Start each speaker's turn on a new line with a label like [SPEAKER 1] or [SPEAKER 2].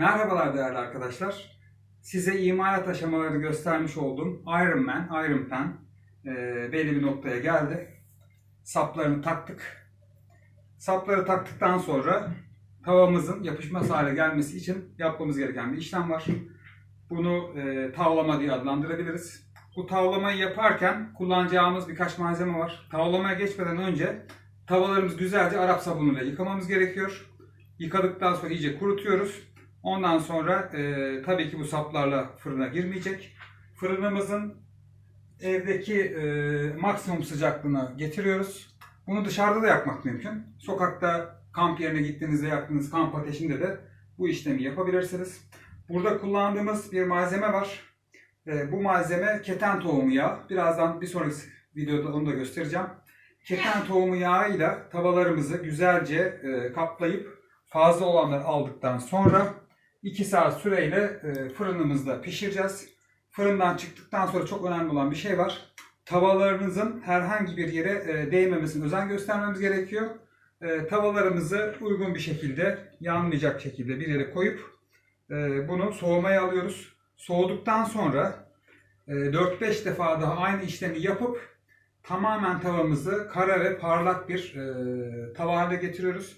[SPEAKER 1] Merhabalar değerli arkadaşlar. Size imalat aşamalarını göstermiş olduğum Iron Man, Iron Pen e, belli bir noktaya geldi. Saplarını taktık. Sapları taktıktan sonra tavamızın yapışmaz hale gelmesi için yapmamız gereken bir işlem var. Bunu e, tavlama diye adlandırabiliriz. Bu tavlamayı yaparken kullanacağımız birkaç malzeme var. Tavlamaya geçmeden önce tavalarımızı güzelce Arap sabunuyla yıkamamız gerekiyor. Yıkadıktan sonra iyice kurutuyoruz. Ondan sonra e, tabii ki bu saplarla fırına girmeyecek. Fırınımızın evdeki e, maksimum sıcaklığına getiriyoruz. Bunu dışarıda da yakmak mümkün. Sokakta kamp yerine gittiğinizde yaktığınız kamp ateşinde de bu işlemi yapabilirsiniz. Burada kullandığımız bir malzeme var. E, bu malzeme keten tohumu yağı. Birazdan bir sonraki videoda onu da göstereceğim. Keten tohumu yağıyla tavalarımızı güzelce e, kaplayıp fazla olanları aldıktan sonra 2 saat süreyle e, fırınımızda pişireceğiz. Fırından çıktıktan sonra çok önemli olan bir şey var. Tavalarınızın herhangi bir yere e, değmemesine özen göstermemiz gerekiyor. E, Tavalarımızı uygun bir şekilde yanmayacak şekilde bir yere koyup bunu soğumaya alıyoruz. Soğuduktan sonra e, 4-5 defa daha aynı işlemi yapıp tamamen tavamızı kara ve parlak bir tava haline getiriyoruz.